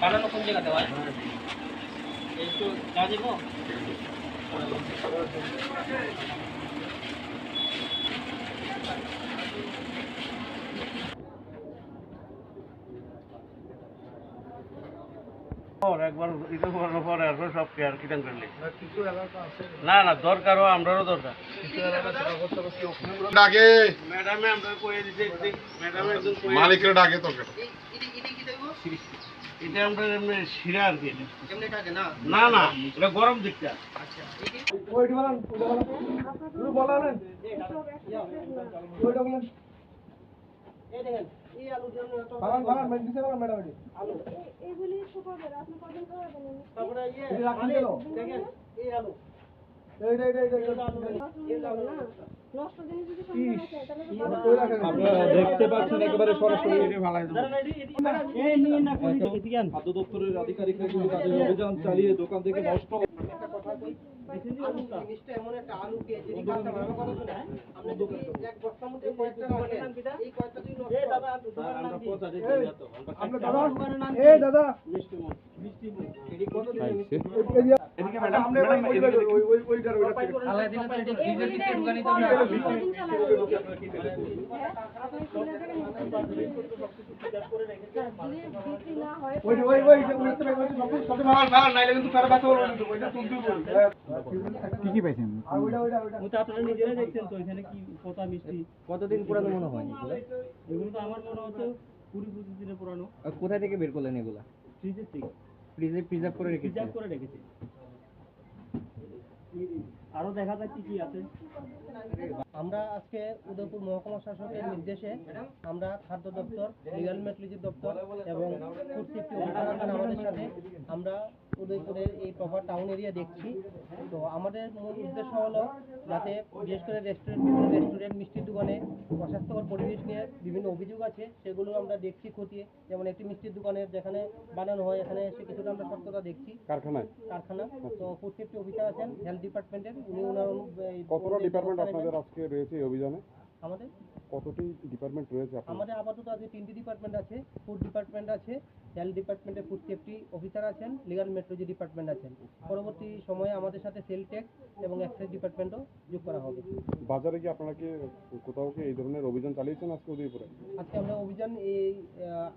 বানানো কোন জায়গাতে হয় একটু চা দেবো পর একবার এটা করার পরে আর সব কেয়ার কিটান করলে না না দরকারও আমরারও দরকার ডাকে ম্যাডামে আমরা কয়ে দিতে ম্যাডামে একদম মালিকের ডাকে তোকে এটা আমরা এমনি শিরা আর কি না না এটা গরম দিকটা করে দেবেন তারপরে ইয়ে দেখেন এই আলু। নষ্ট জিনিস যদি সংগ্রহ আছে? তাহলে আপনারা দেখতে পাচ্ছেন একেবারে সরাসরি। খাদ্য দপ্তরের আধিকারিকরা কিন্তু তাদের অভিযান চালিয়ে দোকান থেকে নষ্ট জিনিসটা এমন একটা আলু পেঁয়াজ এই কাজটা ভালো করে শুনে আপনি যদি এক বস্তার মধ্যে কয়েকটা রাখেন এই কয়েকটা যদি নষ্ট হয়, এই দাদা আলাদা দিলে তো এটা ফ্রিজের ভিতরে ঢুকানি তো না। কদিন চালাবেন যদি বিক্রি না হয় কি কি পাইছেন কতদিন পুরানো মনে হয় এগুলো? এগুলো তো আমার মনে হচ্ছে কুড়ি পঁচিশ দিনের পুরানো আর কোথায় থেকে বের করলেন এগুলা ফ্রিজের থেকে ফ্রিজে প্রিজার্ভ করে রেখেছে। প্রিজার্ভ করে রেখেছি। আরও দেখা যাক কি কি আছে। আমরা আজকে উদয়পুর মহকুমা শাসকের নির্দেশে আমরা খাদ্য দপ্তর লিগাল মেট্রোলজি দপ্তর এবং ফুড সেফটি আমাদের সাথে আমরা উদয়পুরের এই প্রপার টাউন এরিয়া দেখছি। তো আমাদের মূল উদ্দেশ্য হলো যাতে বিশেষ করে রেস্টুরেন্ট বিভিন্ন রেস্টুরেন্ট মিষ্টির দোকানে অস্বাস্থ্যকর পরিবেশ নিয়ে বিভিন্ন অভিযোগ আছে সেগুলো আমরা দেখছি খতিয়ে। যেমন একটি মিষ্টির দোকানের যেখানে বানানো হয় এখানে এসে কিছুটা আমরা সত্যতা দেখছি। কারখানায়? কারখানা। তো ফুড সেফটি অফিসার আছেন হেলথ ডিপার্টমেন্টের উনি ওনার কতটা ডিপার্টমেন্ট আপনাদের আজকে রয়েছে এই অভিযানে? আমাদের? কতটি ডিপার্টমেন্ট রয়েছে আমাদের আপাতত আজকে তিনটি ডিপার্টমেন্ট আছে ফুড ডিপার্টমেন্ট আছে হেলথ ডিপার্টমেন্টে ফুড সেফটি অফিসার আছেন লিগাল মেট্রোলজি ডিপার্টমেন্ট আছেন। পরবর্তী সময়ে আমাদের সাথে সেল ট্যাক্স এবং এক্সাইজ ডিপার্টমেন্টও যোগ করা হবে। বাজারে কি আপনারা কি কোথাও কি এই ধরনের অভিযান চালিয়েছেন আজকে উদয়পুরে? আজকে আমরা অভিযান এই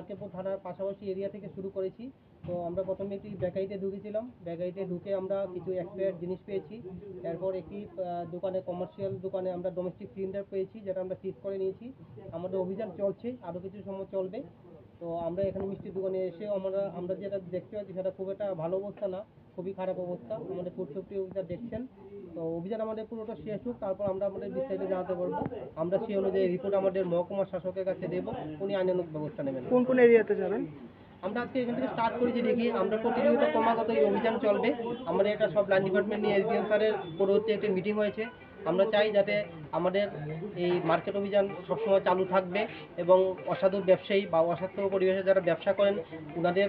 আকেপুর থানার পাশাপাশি এরিয়া থেকে শুরু করেছি। তো আমরা প্রথমে একটি বেকারিতে ঢুকেছিলাম। বেকারিতে ঢুকে আমরা কিছু এক্সপায়ার জিনিস পেয়েছি। এরপর একটি দোকানে কমার্শিয়াল দোকানে আমরা ডোমেস্টিক সিলিন্ডার পেয়েছি, যেটা আমরা সিজ করে নিয়েছি। আমাদের অভিযান চলছে, আরও কিছু সময় চলবে। তো আমরা এখানে মিষ্টির দোকানে এসে আমরা আমরা যেটা দেখতে পাচ্ছি সেটা খুব একটা ভালো অবস্থা না, খুবই খারাপ অবস্থা। আমাদের ফুড অফিসার দেখছেন। তো অভিযান আমাদের পুরোটা শেষ হোক, তারপর আমরা আমাদের বিস্তারিত জানাতে পারব। আমরা সেই অনুযায়ী রিপোর্ট আমাদের মহকুমা শাসকের কাছে দেবো, উনি আইনানুগ ব্যবস্থা নেবেন। কোন কোন এরিয়াতে যাবেন? আমরা আজকে এখান থেকে স্টার্ট করেছি দেখি, আমরা প্রতিযোগিতা ক্রমাগত এই অভিযান চলবে। আমাদের এটা সব লাইন ডিপার্টমেন্ট নিয়ে এসডিএম স্যারের পরবর্তী একটা মিটিং হয়েছে। আমরা চাই যাতে আমাদের এই মার্কেট অভিযান সবসময় চালু থাকবে এবং অসাধু ব্যবসায়ী বা অস্বাস্থ্যকর পরিবেশে যারা ব্যবসা করেন ওনাদের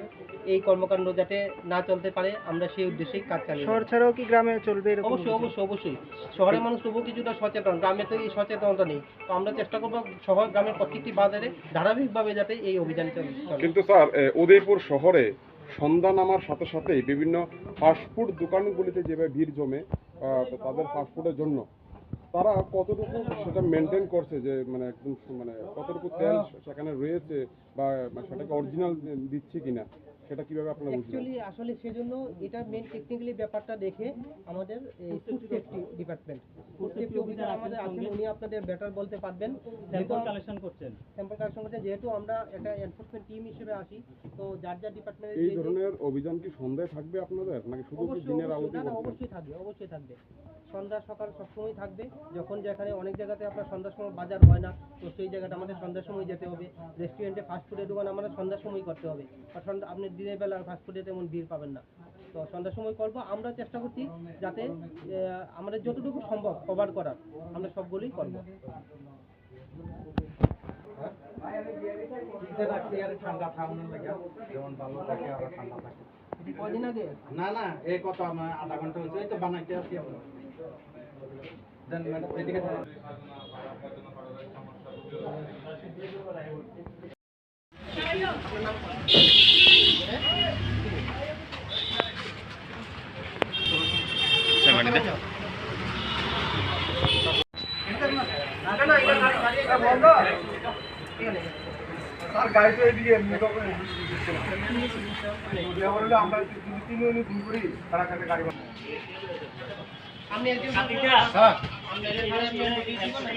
এই কর্মকাণ্ড যাতে না চলতে পারে আমরা সেই উদ্দেশ্যেই কাজ চালিয়ে যাব। ছাড়াও কি গ্রামে চলবে অবশ্যই অবশ্যই অবশ্যই শহরের মানুষ তবুও কিছুটা সচেতন গ্রামে তো এই সচেতনতা নেই তো আমরা চেষ্টা করব শহর গ্রামের প্রত্যেকটি বাজারে ধারাবাহিকভাবে যাতে এই অভিযান চলে। কিন্তু স্যার উদয়পুর শহরে সন্ধ্যা নামার সাথে সাথেই বিভিন্ন ফাস্টফুড দোকানগুলিতে যেভাবে ভিড় জমে তাদের ফাস্টফুডের জন্য তারা কতটুকু সেটা মেনটেন করছে যে মানে একদম মানে কতটুকু তেল সেখানে রয়েছে বা সেটাকে অরিজিনাল দিচ্ছে কিনা? সেটা কীভাবে আপনারা অ্যাকচুয়ালি আসলে সেজন্য এটা মেন টেকনিক্যালি ব্যাপারটা দেখে আমাদের food safety department food safety officer আমাদের আছেন উনি আপনাদের বেটার বলতে পারবেন। স্যাম্পল কালেকশন করছেন। স্যাম্পল কালেকশন করতে যেহেতু আমরা একটা এনফোর্সমেন্ট টিম হিসেবে আসি তো যার যার ডিপার্টমেন্টের এই ধরনের অভিযান কি সন্ধ্যায় থাকবে আপনাদের? নাকি শুধু কি দিনের আলোতে অবশ্যই থাকবে অবশ্যই থাকবে। সন্ধ্যা সকাল সবসময় থাকবে। যখন যেখানে অনেক জায়গাতে আপনার সন্ধ্যার সময় বাজার হয় না তো সেই জায়গাটা আমাদের সন্ধ্যার সময় যেতে হবে। রেস্টুরেন্টে ফাস্টফুডের দোকান আমাদের সন্ধ্যার সময় করতে হবে। আর আপনি দিনের বেলা ফাস্টফুডে তেমন ভিড় পাবেন না। তো সন্ধ্যার সময় করব। আমরা চেষ্টা করছি যাতে আমাদের যতটুকু সম্ভব কভার করার। আমরা সবগুলোই করব। এটি কদিন আগে? না না এই কত আমার আধা ঘণ্টা হয়েছে এই তো বানাইতে আছি আমরা। দেন ম্যাডাম এদিকে দেন। আমি একজন হ্যাঁ আমি একজন কথা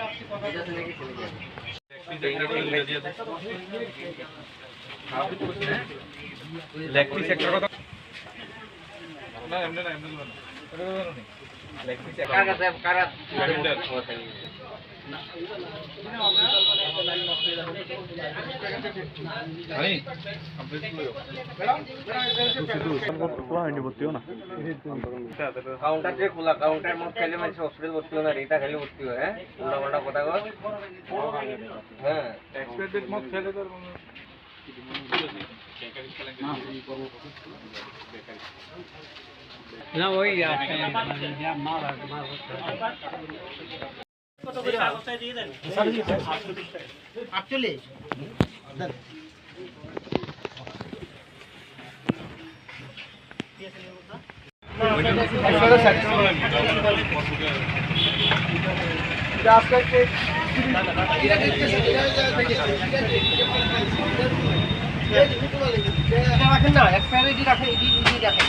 কাউন্টার যে খোলা কাউন্টার মত খাইলে মানুষ হসপিটাল ভর্তি হয় না এটা খাইলে ভর্তি হয় হ্যাঁ উল্টা পাল্টা ওই রাখেন না এক্সপায়ারি রাখেন এটি এটি রাখেন।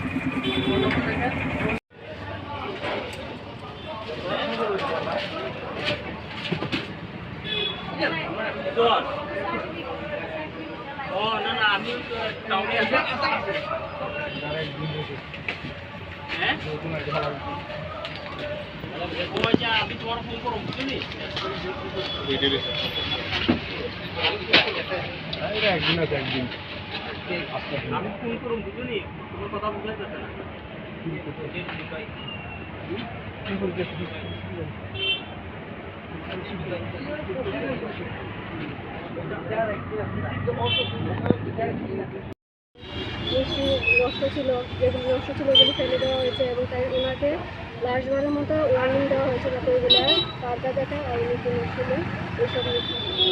ও না না আমি টাউনে আছি হ্যাঁ ফোন করো বুঝলি আমি ফোন করো বুঝলি তোমার কথা বুঝতে না মিষ্টি নষ্ট ছিল, যেগুলি নষ্ট ছিল ওগুলি ফেলে দেওয়া হয়েছে এবং তাই ওনাকে লাস্টবারের মতো ওয়ার্নিং দেওয়া হয়েছিল তো ওইগুলো পার্দা দেখা আর উনি কোনো ছিল এইসব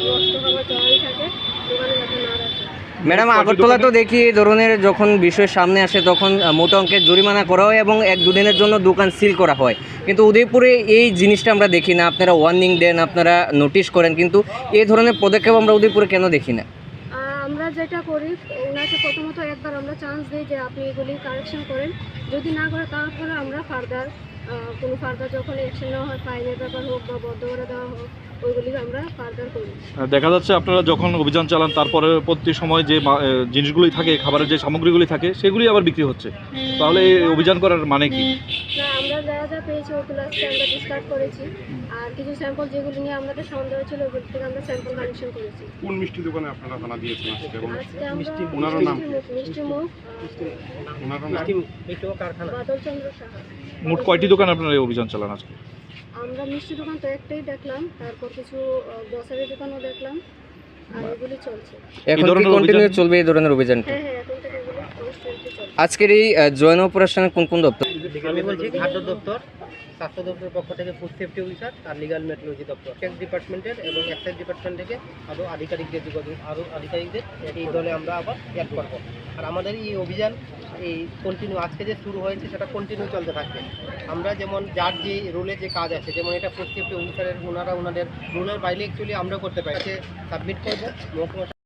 নষ্ট হওয়ার জড়াই থাকে দোকানে যাতে না রাখে। ম্যাডাম আগরতলা তো দেখি এই ধরনের যখন বিষয় সামনে আসে তখন মোটা অঙ্কের জরিমানা করা হয় এবং এক দুদিনের জন্য দোকান সিল করা হয়। কিন্তু উদয়পুরে এই জিনিসটা আমরা দেখি না। আপনারা ওয়ার্নিং দেন আপনারা নোটিশ করেন কিন্তু এই ধরনের পদক্ষেপ আমরা উদয়পুরে কেন দেখি না? আমরা যেটা করি ওনাকে প্রথমত একবার আমরা চান্স দিই যে আপনি এগুলি কারেকশন করেন। যদি না করে তারপরে আমরা ফার্দার কোনো ফার্দার যখন অ্যাকশন নেওয়া হয় ফাইনের ব্যাপার হোক বা বদ্ধ করে দেওয়া হোক ওইগুলি আমরা ফার্দার করি। দেখা যাচ্ছে আপনারা যখন অভিযান চালান তারপরে প্রতি সময় যে জিনিসগুলি থাকে খাবারের যে সামগ্রীগুলি থাকে সেগুলি আবার বিক্রি হচ্ছে। তাহলে অভিযান করার মানে কি? না আমরা যা যা পেয়েছি ওগুলো আজকে আমরা ডিসকার্ড করেছি। আর কিছু স্যাম্পল যেগুলি নিয়ে আমাদের সন্দেহ ছিল ওগুলি থেকে আমরা স্যাম্পল কালেকশন করেছি। কোন মিষ্টি দোকানে আপনারা থানা দিয়েছেন আজকে এবং আমরা ওনারও নাম? মিষ্টি মুখ ওনারও নাম? মিষ্টি ও কারখানা। বাদল চন্দ্র সাহা। মোট কয়টি দোকান আপনারা এই অভিযান চালান আজকে? আমরা মিষ্টি দোকান তো একটাই দেখলাম তারপর কিছু গ্রসারি দোকানও দেখলাম আর এগুলি চলছে। এখন ধরনের কন্টিনিউ চলবে এই ধরনের অভিযানটা হ্যাঁ হ্যাঁ এখন থেকে এগুলো চলছে আজকের এই জয়েন অপারেশনের কোন কোন দপ্তর? আমি বলছি খাদ্য দপ্তর স্বাস্থ্য দপ্তরের পক্ষ থেকে ফুড সেফটি অফিসার আর লিগাল মেট্রোলজি দপ্তর ট্যাক্স ডিপার্টমেন্টের এবং এক্সাইজ ডিপার্টমেন্ট থেকে আরও আধিকারিকদের যোগাযোগ আরও আধিকারিকদের এই দলে আমরা আবার অ্যাড করব। আর আমাদের এই অভিযান, এই কন্টিনিউ আজকে যে শুরু হয়েছে সেটা কন্টিনিউ চলতে থাকবে। আমরা যেমন যার যে রোলে যে কাজ আছে, যেমন এটা ফুড সেফটি অফিসারের ওনারা ওনাদের রোলের বাইরে অ্যাকচুয়ালি আমরা করতে পারি। সাবমিট করব, মহকুমা